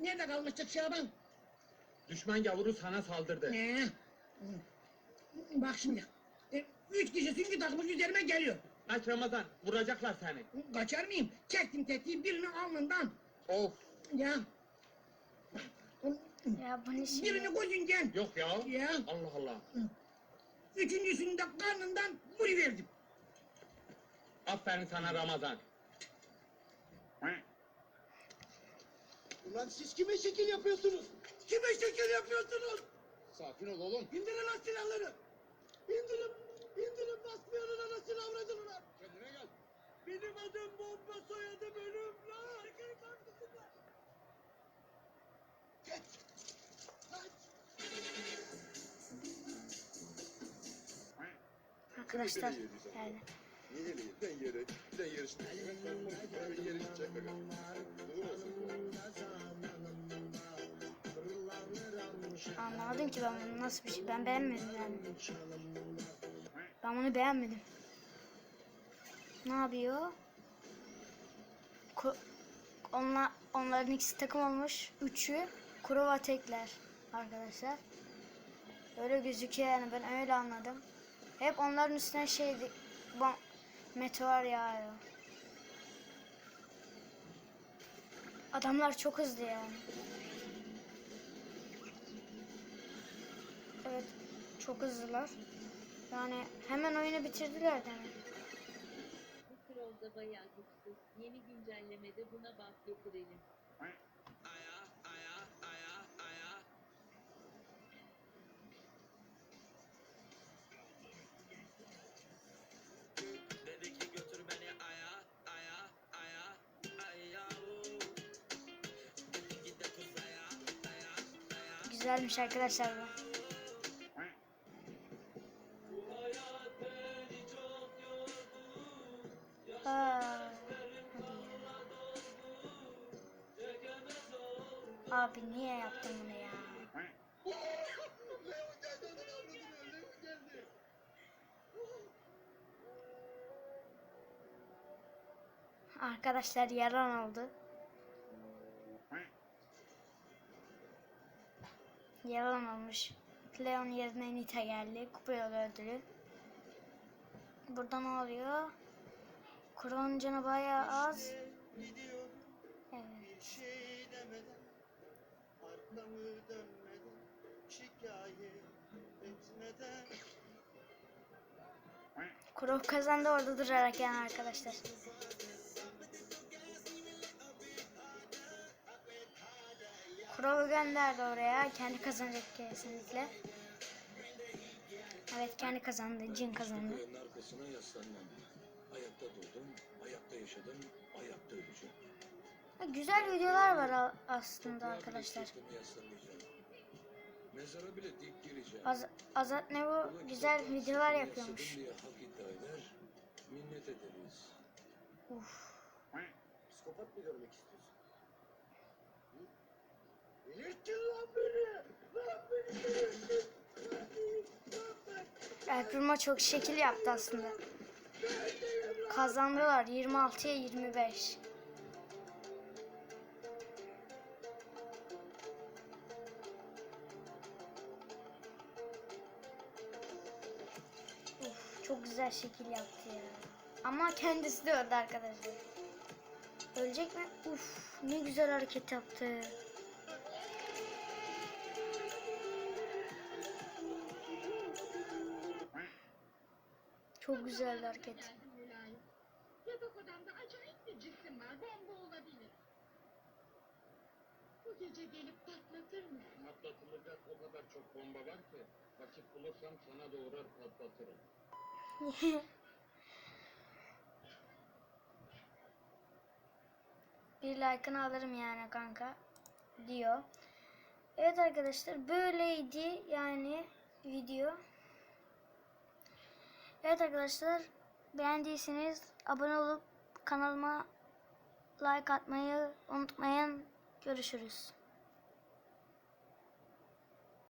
Nerede kalmıştık Şaban? Düşman gavuru sana saldırdı. Ne? Bak şimdi. E, üç kişi süngü takmış üzerime geliyor. Aç Ramazan, vuracaklar seni. Kaçar mıyım? Çektim tetiği birini alnından. Of, Ya. Ya bu ne şimdi? Birini gözünden. yok ya. Ya. Allah Allah. Üçüncüsünü de karnından vuruverdim. Aferin sana Ramazan. Ulan siz kime şekil yapıyorsunuz? Kime şekil yapıyorsunuz? Sakin ol oğlum. İndirin lan silahları. İndirin. İndirin basmayanın anasını avradın lan. Kendine gel. Benim adım bomba soyadım ölüm lan. Çıkarın karşısına. Geç. Kaç. Arkadaşlar yani Yeni ben yere, ben yarıştım. Ben yarışacak bakalım. anlamadım ki ben bunu nasıl bir şey. Ben beğenmedim yani. Ben bunu beğenmedim. Ne yapıyor? Ko onlar, onların ikisi takım olmuş. Üçü Kurova tekler arkadaşlar. Öyle gözüküyor yani ben öyle anladım. Hep onların üstüne şeydi. Bom meteor yağıyor. Adamlar çok hızlı yani. Evet, çok hızlılar. Yani hemen oyunu bitirdiler demek. Bu scrollda bayağı güçsüz. Yeni güncellemede buna buff getirelim. Güzelmiş arkadaşlar bu. Abi niye yaptın bunu ya? Arkadaşlar yaran oldu. Yalan olmuş. Leon yerine Nita geldi. Kupa yolu ödülü. Burada ne oluyor? Kron'un canı bayağı az. Evet. şey demeden. Dönmeden. Şikayet etmeden. Kazandı orada durarak yani arkadaşlar. Kuro gönderdi oraya. Kendi kazanacak kesinlikle. Evet kendi kazandı. Jin kazandı. Arkasına yaslanmam. Ayakta doğdum, ayakta yaşadım, ayakta öleceğim. Güzel videolar var aslında arkadaşlar. Mezara bile dik gireceğim. Az Azat Nevo güzel videolar yapıyormuş. minnet ederiz. Uf. Psikopat mı görmek istiyorsun? Hı? Delirttin lan beni. Lan beni delirttin. Lan beni. Lan ben. Ertuğrul'a çok şekil yaptı aslında. Kazandılar 26'ya 25. Uf, çok güzel şekil yaptı ya. Ama kendisi de öldü arkadaşlar. Ölecek mi? Uf, ne güzel hareket yaptı. Çok güzel hareket. Yatak odamda acayip bir cisim var. Bomba olabilir. Bu gece gelip patlatır mısın? Patlatılacak o kadar çok bomba var ki. Vakit bulursam sana doğrar patlatırım. bir like'ını alırım yani kanka diyor. Evet arkadaşlar böyleydi yani video. Evet arkadaşlar beğendiyseniz abone olup kanalıma like atmayı unutmayın. Görüşürüz.